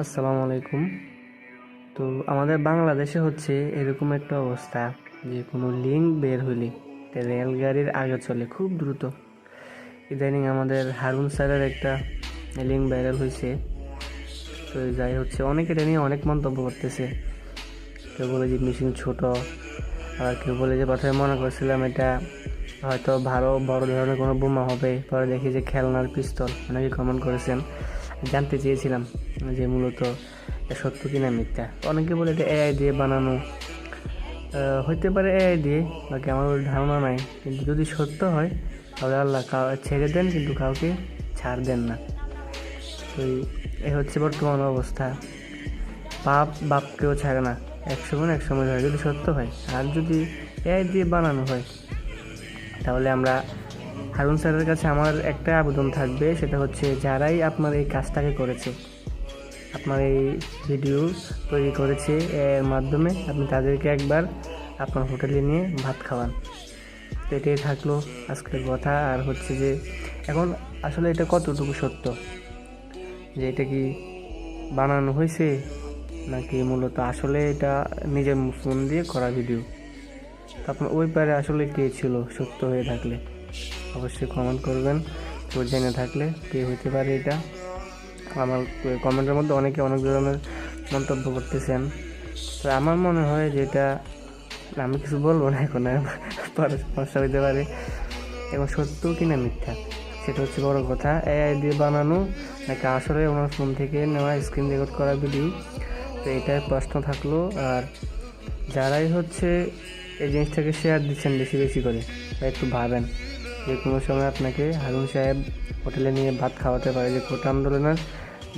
আসসালামু আলাইকুম। তো আমাদের বাংলাদেশে হচ্ছে এরকম একটা অবস্থা যে কোনো লিঙ্ক বের হইলে তা রেলগাড়ির আগে চলে খুব দ্রুত। ইদানিং আমাদের হারুন স্যারের একটা লিঙ্ক ভাইরাল হয়েছে তো যাই হচ্ছে, অনেকে এটা নিয়ে অনেক মন্তব্য করতেছে। কেউ বলে যে মেশিন ছোট, আবার কেউ বলে যে প্রথমে মনে করছিলাম এটা হয়তো ভালো বড় ধরনের কোনো বোমা হবে, পরে দেখি যে খেলনার পিস্তল, অনেকে কমেন্ট করেছেন। জানতে চেয়েছিলাম যে মূলত সত্য কিনা মিথ্যা। অনেকে বলে এটা এআই দিয়ে বানানো। হইতে পারে এআই দিয়ে, বাকি আমার ধারণা নাই। কিন্তু যদি সত্য হয়, তাহলে আল্লাহ ছেড়ে দেন, কিন্তু কাউকে ছাড় দেন না। তো এই- হচ্ছে বর্তমান অবস্থা। পাপ বাপকেও ছাড়ে না। এক সময় না এক সময় ধরে যদি সত্য হয়, আর যদি এআই দিয়ে বানানো হয়, তাহলে আমরা হারুন স্যারের কাছে আমার একটা আবেদন থাকবে, সেটা হচ্ছে যারাই আপনার এই কাজটাকে করেছে, আপনার এই ভিডিও তৈরি করেছে, এর মাধ্যমে আপনি তাদেরকে একবার আপনার হোটেলে নিয়ে ভাত খাওয়ান। তো এটাই থাকল আজকের কথা, আর হচ্ছে যে এখন আসলে এটা কতটুকু সত্য? যে এটা কি বানানো হয়েছে, নাকি মূলত আসলে এটা নিজের ফোন দিয়ে করা ভিডিও? তো আপনার ওই পারে আসলে কে ছিল সত্য হয়ে থাকলে? অবশ্যই কমেন্ট করবেন। তো জেনে থাকলে কে হতে পারে এটা। আমার কমেন্টের মধ্যে অনেকে অনেক ধরনের মন্তব্য করতেছেন। তো আমার মনে হয় যে এটা, আমি কিছু বলব না এখন সমস্যা হতে পারে। এখন সত্য কিনা মিথ্যা, সেটা হচ্ছে বড় কথা। এআই দিয়ে বানানো নাকি আসলে ওনার ফোন থেকে নেওয়া স্ক্রিন রেকর্ড করা ভিডিও তো এটাই প্রশ্ন থাকল, আর যারাই হচ্ছে এই জিনিসটাকে শেয়ার দিচ্ছেন বেশি বেশি করে একটু ভাবেন। যে কোনো সময় আপনাকে হারুন সাহেব হোটেলে নিয়ে ভাত খাওয়াতে পারে। যে কোটা আন্দোলনের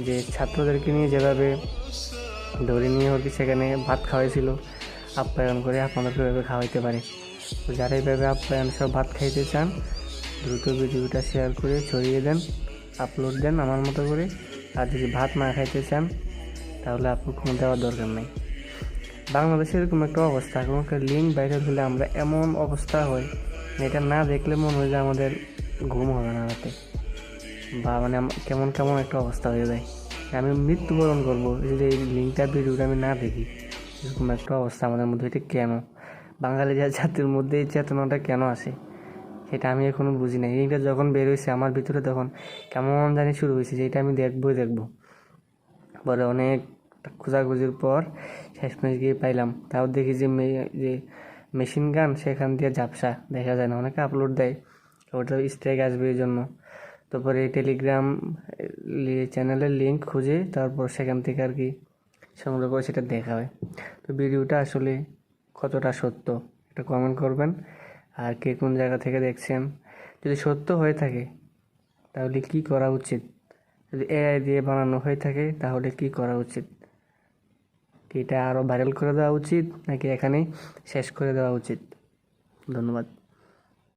যে ছাত্রদেরকে নিয়ে যেভাবে ধরে নিয়ে হচ্ছে সেখানে ভাত খাওয়াইছিল, আপ্যায়ন করে আপনাদেরকে এভাবে খাওয়াইতে পারে। তো যারা এইভাবে আপ্যায়ন সব ভাত খাইতে চান, দ্রুত ভিডিওটা শেয়ার করে ছড়িয়ে দেন, আপলোড দেন আমার মতো করে। আর যদি ভাত না খাইতে চান, তাহলে আপলোড কোনো দেওয়ার দরকার নেই। বাংলাদেশে এরকম একটা অবস্থা, কোনো একটা লিঙ্ক বাইরে হলে আমরা এমন অবস্থা হয় এটা না দেখলে মনে হয় যে আমাদের ঘুম হবে না রাতে। বা মানে কেমন কেমন একটা অবস্থা হয়ে যায়। আমি মৃত্যুবরণ করব। যদি এই লিঙ্কটা ভিডিওটা আমি না দেখি, এরকম একটা অবস্থা আমাদের মধ্যে এটা কেন? বাঙালি জাতির মধ্যে এই চেতনাটা কেন আসে? সেটা আমি এখনও বুঝি না এইটা যখন বের হয়েছে আমার ভিতরে তখন কেমন জানি শুরু হয়েছে যে এটা আমি দেখবোই দেখব। পরে অনেক খোঁজাখুঁজির পর শেষমেশ গিয়ে পাইলাম। তাও দেখি যে মেয়ে যে মেশিন গান, সেখান দিয়ে ঝাপসা, দেখা যায় না, অনেকে আপলোড দেয়। ওটা স্ট্রাইক আসবে এই জন্য। তারপরে টেলিগ্রাম চ্যানেলের লিঙ্ক খুঁজে, তারপর সেখান থেকে আর কি সংগ্রহ করে সেটা দেখা হয়। তো ভিডিওটা আসলে কতটা সত্য, এটা কমেন্ট করবেন। আর কে কোন জায়গা থেকে দেখছেন, যদি সত্য হয়ে থাকে, তাহলে কি করা উচিত? যদি এআই দিয়ে বানানো হয়ে থাকে, তাহলে কি করা উচিত? কি এটা আরও ভাইরাল করে দেওয়া উচিত নাকি এখানেই শেষ করে দেওয়া উচিত? ধন্যবাদ।